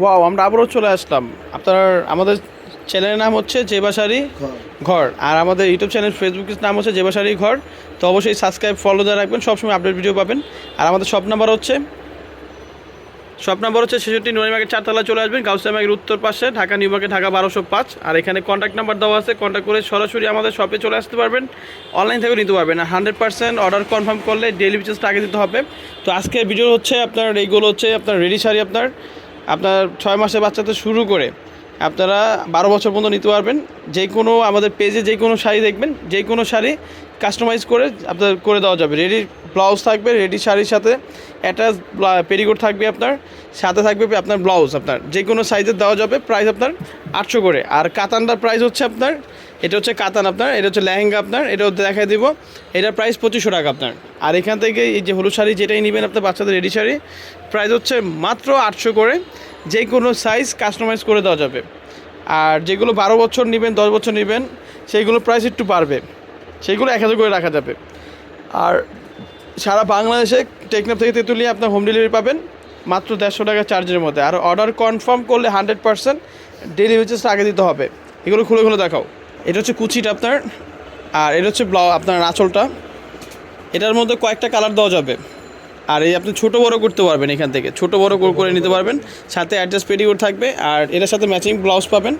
Wow আমরা আবারও চলে আসলাম। আপনার আমাদের চ্যানেলের নাম হচ্ছে জেবাশারি ঘর। আর আমাদের ইউটিউব চ্যানেল ফেসবুকের নাম হচ্ছে জেবাশারি ঘর। তো অবশ্যই সাবস্ক্রাইব ফলো দিয়ে রাখবেন সবসময় আপডেট ভিডিও পাবেন। আর আমাদের শপ নাম্বার হচ্ছে শপ নাম্বার হচ্ছে ছেষট্টি নয় মার্কেট চারতলা চলে আসবেন গাউসিয়া মার্কেট উত্তর পাশে ঢাকা নিউ মার্কেট ঢাকা বারোশো পাঁচ। আর এখানে কন্ট্যাক্ট নাম্বার দেওয়া আছে কন্ট্যাক্ট করে সরাসরি আমাদের শপে চলে আসতে পারবেন। অনলাইন থেকেও নিতে পারবেন। আর হান্ড্রেড পার্সেন্ট অর্ডার কনফার্ম করলে ডেলিভারি চার্জটা আগে দিতে হবে। তো আজকের ভিডিও হচ্ছে আপনার এইগুলো হচ্ছে আপনার রেডি শাড়ি আপনার। আপনার ছয় মাসের বাচ্চাতে শুরু করে। আপনারা বারো বছর পর্যন্ত নিতে পারবেন। যে কোনো আমাদের পেজে যে কোনো শাড়ি দেখবেন, যে কোনো শাড়ি কাস্টমাইজ করে আপনার করে দেওয়া যাবে। রেডি ব্লাউজ থাকবে রেডি শাড়ির সাথে অ্যাটাচ পেরিকোট থাকবে আপনার, সাথে থাকবে আপনার ব্লাউজ আপনার। যে কোনো সাইজের দেওয়া যাবে প্রাইস আপনার আটশো করে। আর কাতানটার প্রাইস হচ্ছে আপনার এটা হচ্ছে কাতান আপনার, এটা হচ্ছে লেহেঙ্গা আপনার, এটা দেখাই দিব। এটার প্রাইস পঁচিশশো টাকা আপনার। আর এখান থেকে এই যে হলুদ শাড়ি যেটাই নেবেন আপনার বাচ্চাদের রেডি শাড়ি প্রাইস হচ্ছে মাত্র আটশো করে। যে কোনো সাইজ কাস্টমাইজ করে দেওয়া যাবে। আর যেগুলো বারো বছর নেবেন, দশ বছর নেবেন সেইগুলো প্রাইস একটু বাড়বে। সেইগুলো এক হাজার করে রাখা যাবে। আর সারা বাংলাদেশে টেকনাফ থেকে তেঁতুলিয়া আপনার হোম ডেলিভারি পাবেন, মাত্র দেড়শো টাকা চার্জের মধ্যে। আর অর্ডার কনফার্ম করলে হান্ড্রেড পার্সেন্ট ডেলিভারি চার্জটা আগে দিতে হবে। এগুলো খুলে খুলে দেখাও। এটা হচ্ছে কুচিটা আপনার আর এটা হচ্ছে ব্লাউ আপনার আঁচলটা। এটার মধ্যে কয়েকটা কালার দেওয়া যাবে। আর এই আপনি ছোটো বড় করতে পারবেন এখান থেকে। ছোটো বড় করে করে নিতে পারবেন। সাথে অ্যাডজাস্ট পেডিকোড থাকবে আর এটার সাথে ম্যাচিং ব্লাউজ পাবেন।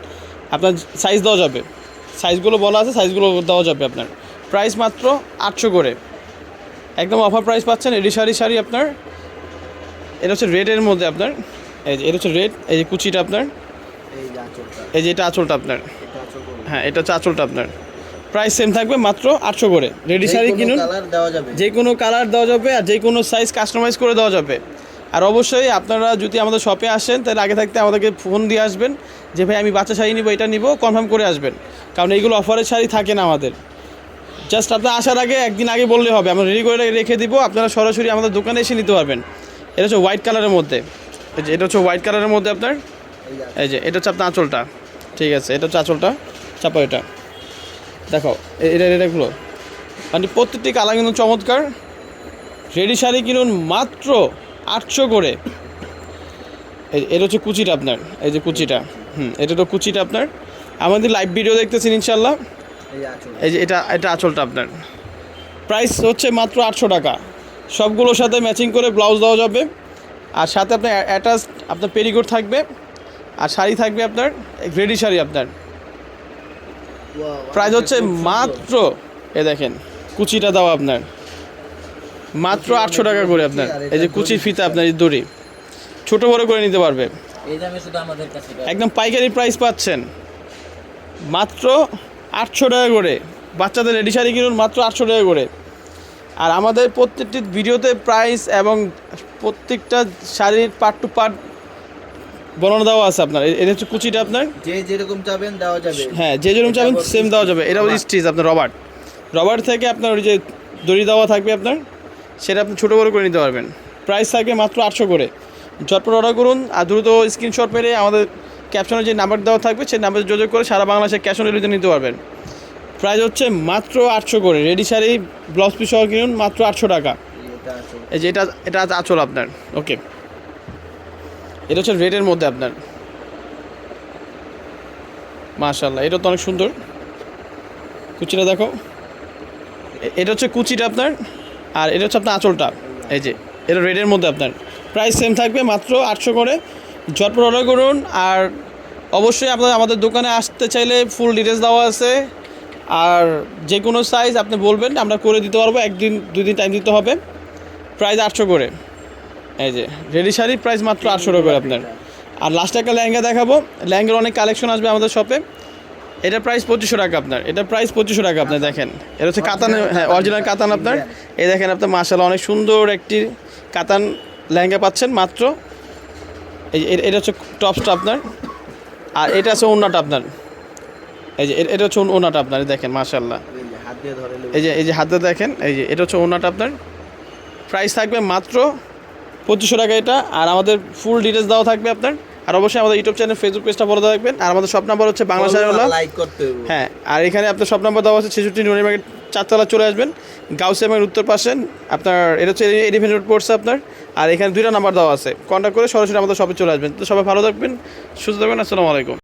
আপনার সাইজ দেওয়া যাবে। সাইজগুলো বলা আছে সাইজগুলো দেওয়া যাবে আপনার। প্রাইস মাত্র আটশো করে। একদম অফার প্রাইস পাচ্ছেন এডি শাড়ি শাড়ি আপনার। এটা হচ্ছে রেডের মধ্যে আপনার। এই যে এটা হচ্ছে রেড এই যে কুচিটা আপনার। এই যে এটা আঁচলটা আপনার। হ্যাঁ এটা হচ্ছে আঁচলটা আপনার। প্রাইস সেম থাকবে মাত্র আটশো করে। রেডি শাড়ি কোনো কিনুন। কালার দেওয়া যাবে। যে কোনো কালার দেওয়া যাবে আর যে কোনো সাইজ কাস্টমাইজ করে দেওয়া যাবে। আর অবশ্যই আপনারা যদি আমাদের শপে আসেন তাহলে আগে থাকতে আমাদেরকে ফোন দিয়ে আসবেন যে ভাই আমি বাচ্চা শাড়ি নিব এটা নিব। কনফার্ম করে আসবেন। কারণ এইগুলো অফারের শাড়ি থাকে না আমাদের। জাস্ট আপনার আসার আগে একদিন আগে বললে হবে। আমরা রেডি করে রেখে দিব। আপনারা সরাসরি আমাদের দোকানে এসে নিতে পারবেন। এটা হচ্ছে হোয়াইট কালারের মধ্যে। এই যে এটা হচ্ছে হোয়াইট কালারের মধ্যে আপনার। এই যে এটা হচ্ছে আপনার আঁচলটা। ঠিক আছে এটা হচ্ছে আঁচলটা। চাপা এটা। দেখো এ- এটা এটাগুলো মানে প্রত্যেকটি কালার কিন্তু চমৎকার। রেডি শাড়ি কিনুন মাত্র আটশো করে। এই এটা হচ্ছে কুচিটা আপনার। এই যে কুচিটা। হুম এটা তো কুচিটা আপনার। আমাদের লাইভ ভিডিও দেখতেছেন ইনশাল্লাহ এই যে এটা এটা আঁচলটা আপনার। প্রাইস হচ্ছে মাত্র আটশো টাকা। সবগুলোর সাথে ম্যাচিং করে ব্লাউজ দেওয়া যাবে। আর সাথে আপনার অ্যাটাচ আপনার পেরিকোট থাকবে। আর শাড়ি থাকবে আপনার রেডি শাড়ি আপনার। প্রাইস হচ্ছে মাত্র এ দেখেন কুচিটা দাও আপনার। মাত্র আটশো টাকা করে আপনার। এই যে কুচির ফিতা আপনার এই দড়ি। ছোটো বড় করে নিতে পারবে। একদম পাইকারি প্রাইস পাচ্ছেন। মাত্র আটশো টাকা করে। বাচ্চাদের রেডি শাড়ি কিনুন মাত্র আটশো টাকা করে। আর আমাদের প্রত্যেকটি ভিডিওতে প্রাইস এবং প্রত্যেকটা শাড়ির পার্ট টু পার্ট বর্ণনা দেওয়া আছে আপনার। এটা হচ্ছে কুচিটা আপনার? যে যেরকম চাবেন দেওয়া যাবে। হ্যাঁ যে যেরকম চাবেন সেম দেওয়া যাবে। এটা। স্টিচ আপনার রবার্ট রবার্ট থেকে আপনার ওই যে দড়ি দেওয়া থাকবে আপনার সেটা আপনি ছোটো বড়ো করে নিতে পারবেন। প্রাইস থাকবে মাত্র আটশো করে। ঝটপট অর্ডার করুন আর দ্রুত স্ক্রিনশট মেরে আমাদের ক্যাপশনে যে নাম্বার দেওয়া থাকবে সেই নাম্বারে যোগাযোগ করে সারা বাংলাদেশে ক্যাশ অন ডেলিভারিতে নিতে পারবেন। প্রাইস হচ্ছে মাত্র আটশো করে। রেডি শাড়ি ব্লাউজ পিস সহ কিনুন মাত্র আটশো টাকা। এই যে এটা এটা আচল আপনার। ওকে এটা হচ্ছে রেডের মধ্যে আপনার। মাশাল্লাহ এটা তো অনেক সুন্দর। কুচিটা দেখো। এটা হচ্ছে কুচিটা আপনার, আর এটা হচ্ছে আপনার আঁচলটা। এই যে, এটা রেডের মধ্যে আপনার। প্রাইস সেম থাকবে, মাত্র আটশো করে। ঝটপট অর্ডার করুন, আর অবশ্যই আপনার আমাদের দোকানে আসতে চাইলে ফুল ডিটেলস দেওয়া আছে। আর যে কোনো সাইজ আপনি বলবেন, আমরা করে দিতে পারব। একদিন, দুই দিন টাইম দিতে হবে। প্রাইস আটশো করে। এই যে রেডি শাড়ি প্রাইস মাত্র আটশো টাকা আপনার। আর লাস্ট একটা লেহেঙ্গা দেখাবো। লেহেঙ্গার অনেক কালেকশন আসবে আমাদের শপে এটা প্রাইস পঁচিশশো টাকা আপনার। এটা প্রাইস পঁচিশশো টাকা আপনার দেখেন। এটা হচ্ছে কাতান হ্যাঁ অরিজিনাল কাতান আপনার। এই দেখেন আপনার মার্শাল অনেক সুন্দর একটি কাতান লেহেঙ্গা পাচ্ছেন মাত্র। এই যে, এটা হচ্ছে টপসটা আপনার। আর এটা হচ্ছে ওনাটা আপনার। এই যে, এটা হচ্ছে ওন- ওনাটা আপনার দেখেন নেবে। এই যে এই যে হাতে দেখেন, এই যে, এটা হচ্ছে ওনাটা আপনার। প্রাইস থাকবে মাত্র পঁচিশশো টাকা এটা আর আমাদের ফুল ডিটেলস দেওয়া থাকবে আপনার। আর অবশ্যই আমাদের ইউটিউব চ্যানেল ফেসবুক পেজটা ফলো থাকবেন আর আমাদের সব নাম্বার হচ্ছে বাংলা সারাওয়ালা লাইক করতে হ্যাঁ আর এখানে আপনার সব নাম্বার দেওয়া আছে ছেষট্টি নুনি মার্কেট চারতলা চলে আসবেন। গাউসিয়ামের উত্তর পাশে। আপনার এটা হচ্ছে এলিভেন রোড পড়ছে আপনার। আর এখানে দুইটা নাম্বার দেওয়া আছে। কন্ট্যাক্ট করে সরাসরি আমাদের সবাই চলে আসবেন। তো সবাই ভালো থাকবেন সুস্থ থাকবেন আসসালামু আলাইকুম।